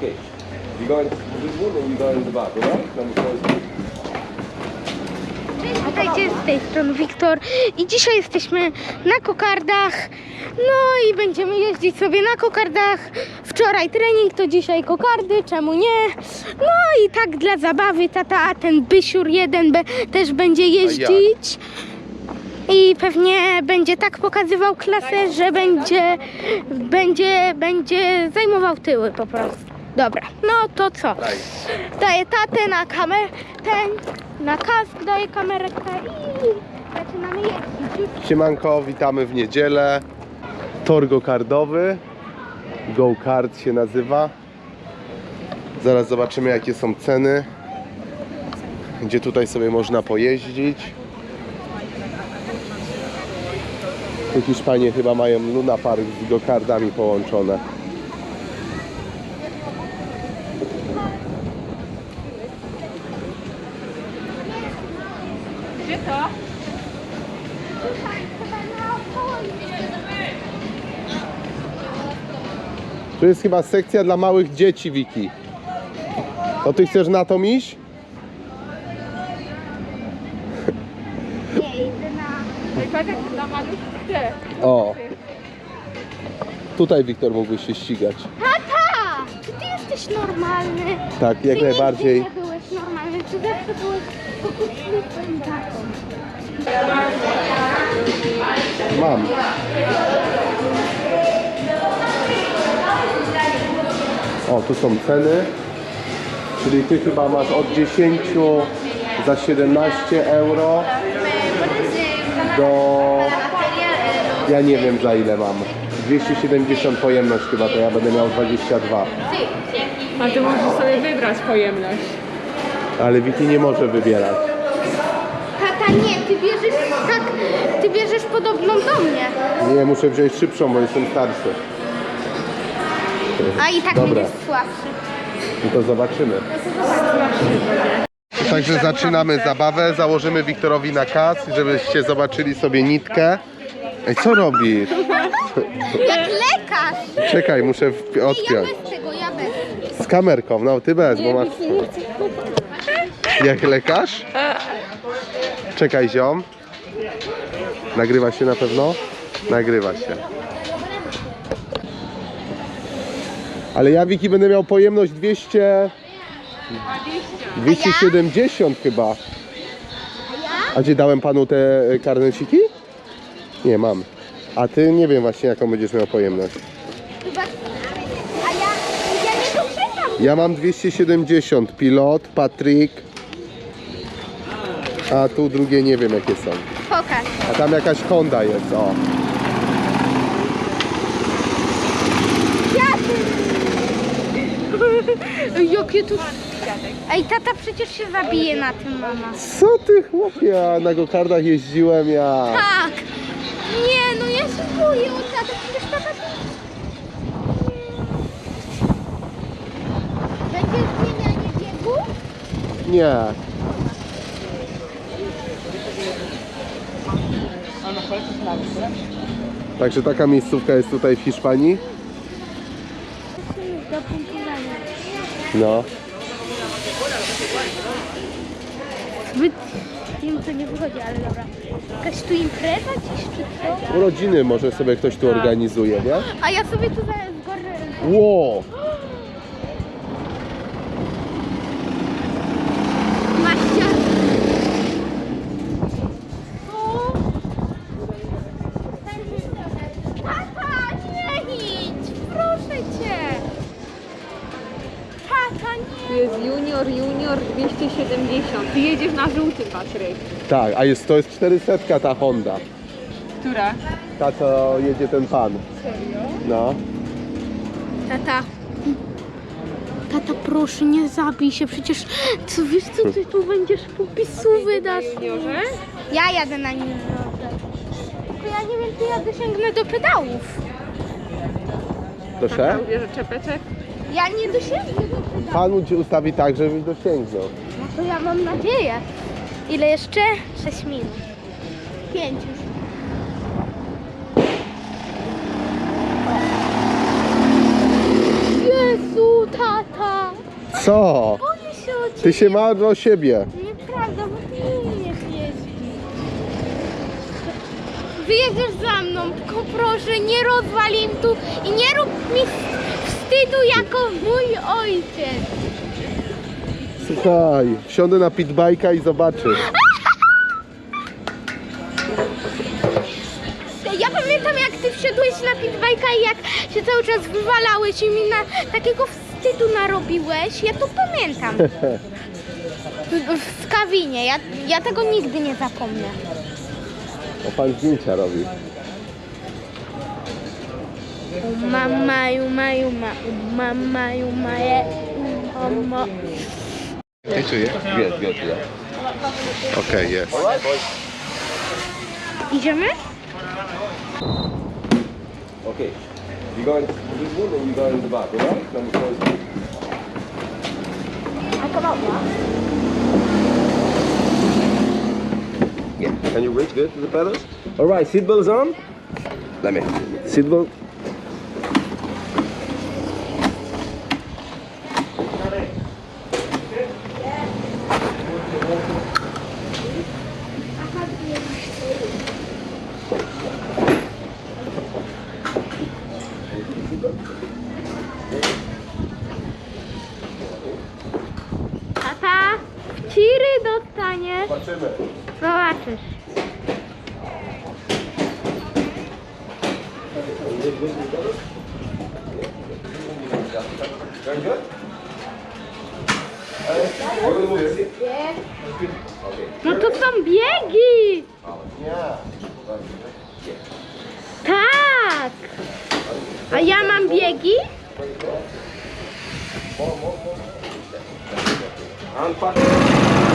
Okay. You go in this room and you go in the back, alright? Four is Witajcie z tej strony Wiktor i dzisiaj jesteśmy na kokardach. No i będziemy jeździć sobie na kokardach. Wczoraj trening, to dzisiaj kokardy, czemu nie? No i tak dla zabawy tata, ten Bysiur 1B też będzie jeździć. I pewnie będzie tak pokazywał klasę, że będzie, będzie, będzie zajmował tyły po prostu. Dobra, no to co? Daj. Daję tatę na kamerę, ten na kask daję kamerkę i zaczynamy jeździć. Siemanko, witamy w niedzielę. Tor go-kardowy. Go-kart się nazywa. Zaraz zobaczymy jakie są ceny. Gdzie tutaj sobie można pojeździć. Tu Hiszpanie chyba mają Luna Park z go-kardami połączone. Tu jest chyba sekcja dla małych dzieci, Wiki. To ty chcesz na to iść? Nie, idę na... O. Tutaj Wiktor mógłby się ścigać. Tata! Czy ty jesteś normalny? Tak, jak ty najbardziej. Nigdy nie byłeś normalny, ty zawsze byłeś pokusny twoim tatą. Mam. O, tu są ceny. Czyli ty chyba masz od 10 za 17 euro do... Ja nie wiem za ile mam. 270 pojemność chyba, to ja będę miał 22. A ty możesz sobie wybrać pojemność. Ale Wiki nie może wybierać. Tata, nie, ty bierzesz tak, ty bierzesz podobną do mnie. Nie, muszę wziąć szybszą, bo jestem starszy. A i tak Dobra. będziesz słabszy. No to zobaczymy. Także zaczynamy zabawę. Założymy Wiktorowi na kas, żebyście zobaczyli sobie nitkę. Ej, co robisz? Jak lekarz! Czekaj, muszę Ja odpiąć. bez tego, ja bez. Z kamerką, no ty bez, bo masz... Jak lekarz? Czekaj, ziom. Nagrywa się na pewno? Nagrywa się. Ale ja, Wiki, będę miał pojemność 200... 270 chyba. A gdzie dałem panu te e, karneciki? Nie, mam. A ty nie wiem właśnie jaką będziesz miał pojemność. Chyba... A ja, ja nie. Ja mam 270, pilot, Patryk. A tu drugie nie wiem jakie są. Pokaż. A tam jakaś Honda jest, o. Jakie tu... Ej, tata przecież się zabije na tym, mama. Co ty chłopie, ja na gokardach jeździłem ja. Tak. Nie, no ja się boję o tatę, przecież tata... Będzie zmienianie biegu? Nie. Także taka miejscówka jest tutaj w Hiszpanii. Do pompowania. No. Zbyt... Wiem, co nie wychodzi, ale dobra. Jakaś tu impreza dziś, czy co? Urodziny może sobie ktoś tu organizuje, nie? A ja sobie tu za z góry... Ło! Maścia. O! Tata, nie idź! Proszę cię! Tata, Tu jest junior, junior 270. Ty jedziesz na żółtym, Patryk. Tak, a jest, to jest 400 ta Honda. Która? Ta co jedzie ten pan. No. Tata. Tata, proszę, nie zabij się, przecież co wiesz, co ty tu będziesz popisu wydasz? Juniorze? Ja jadę na nim. Tylko ja nie wiem, czy ja dosięgnę do pedałów. Proszę? Ubierze czepeczek. Ja nie dosięgnę do. Pan ci ustawi tak, żebyś dosięgnął. No to ja mam nadzieję. Ile jeszcze? 6 minut. 5 już. Jezu, tata! Co? Boję się o ciebie. Ty się martw o siebie. Nieprawda, bo ty nie umiesz jeździć. Wyjedziesz za mną, tylko proszę, nie rozwal im tu i nie rób mi wstydu jako mój ojciec. Słuchaj, wsiądę na pitbajka i zobaczysz. Ja pamiętam jak ty wsiadłeś na pitbajka i jak się cały czas wywalałeś i mi na takiego wstydu narobiłeś. Ja to pamiętam. W Skawinie. Ja, ja tego nigdy nie zapomnę. O pan zdjęcia robi. Mama, juma, juma, mama, juma, je, mama. Jak czuję? Good, good, yeah. Okej, jest. Alright, boys. Idziemy? Okay. You going to this one or you going in the back, alright? Number four is Yeah. Can you reach good to the pedals? Alright, seatbelts on. Let me. Seatbelt. Tata, wciry dostaniesz. Zobaczymy. Zobaczysz. No to są biegi. Tak. A ja mam biegi? Anpacken.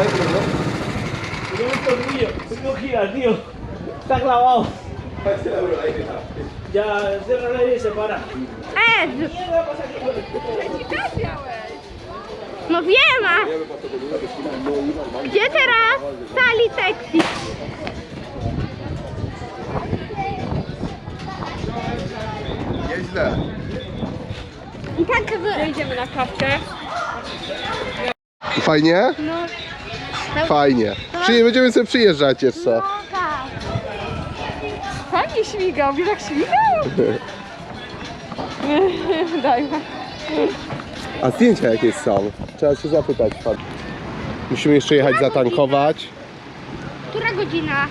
And back. Tengo que ir al tío. Está clavado. Ya, cierra y se para. Ez! No wiem, a... Gdzie teraz? W sali sekcji. Nieźle. I tak na kawkę. Fajnie? No, Fajnie. Przyje, będziemy sobie przyjeżdżać jeszcze. no tak. Fajnie śmigał, wiesz jak śmigał? Daj. A zdjęcia jakieś są? Trzeba się zapytać. Pan. Musimy jeszcze jechać zatankować. Która godzina?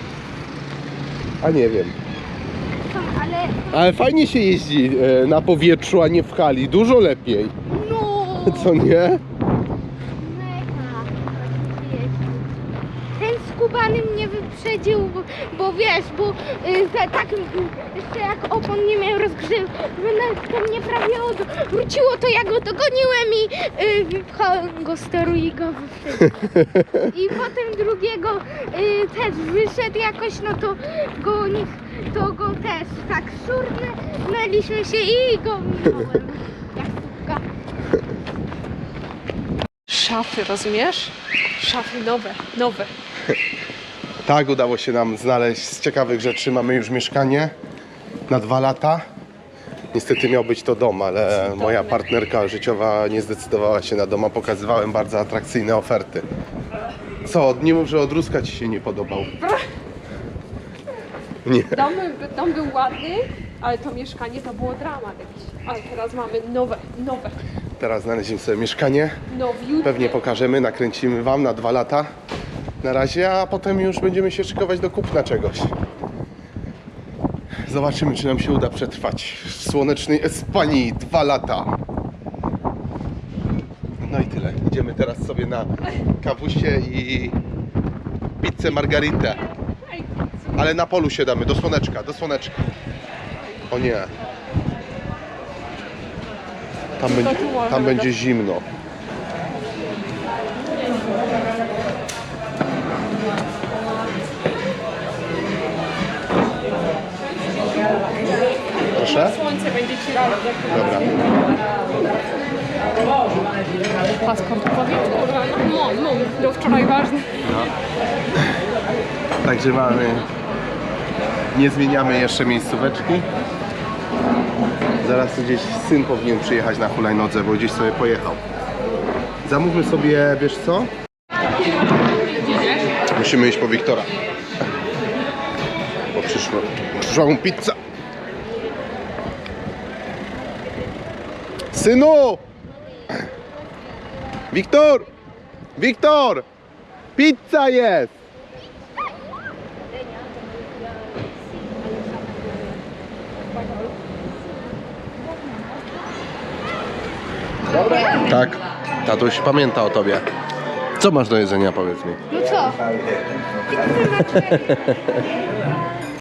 A nie wiem. Są, ale... Ale fajnie się jeździ e, na powietrzu, a nie w hali. Dużo lepiej. No! Co nie? Mega. Ten skubany mnie wyprzedził, bo, bo wiesz, bo y, ta, tak jeszcze jak opon nie miał rozgrzewane, to mnie prawie odwróciło, to ja go dogoniłem i y, go z toru i go wyprzedził. I potem drugiego y, też wyszedł jakoś, no to go, to go też tak szurnęliśmy się i go minąłem. Jak słupka. Szafy, rozumiesz? Szafy nowe, nowe. Tak, udało się nam znaleźć z ciekawych rzeczy. Mamy już mieszkanie na dwa lata. Niestety miał być to dom, ale moja partnerka życiowa nie zdecydowała się na dom, a pokazywałem bardzo atrakcyjne oferty. Co, nie mów, że od Ruska ci się nie podobał. Nie. Dom, był- dom był ładny, ale to mieszkanie to było dramat jakiś. Ale teraz mamy nowe, nowe, Teraz znaleźliśmy sobie mieszkanie. nowiutkie. Pewnie pokażemy, nakręcimy Wam na dwa lata na razie, a potem już będziemy się szykować do kupna czegoś. Zobaczymy, czy nam się uda przetrwać w słonecznej Espanii dwa lata. No i tyle. Idziemy teraz sobie na kawusie i pizzę margaritę. Ale na polu siadamy, do słoneczka, do słoneczka. O nie. Tam będzie, tam będzie zimno. Proszę? Słońce będzie ci radzić. Dobra. Paszport kurwa, no, no, no, do wczoraj ważny. Także mamy. Nie zmieniamy jeszcze miejscóweczki. Zaraz tu gdzieś syn powinien przyjechać na hulajnodze, bo gdzieś sobie pojechał. Zamówmy sobie, wiesz co? Musimy iść po Wiktora. Bo przyszła, przyszła mu pizza. Synu! Wiktor! Wiktor! Pizza jest! Tak, tatuś pamięta o tobie. Co masz do jedzenia, powiedz mi? No co?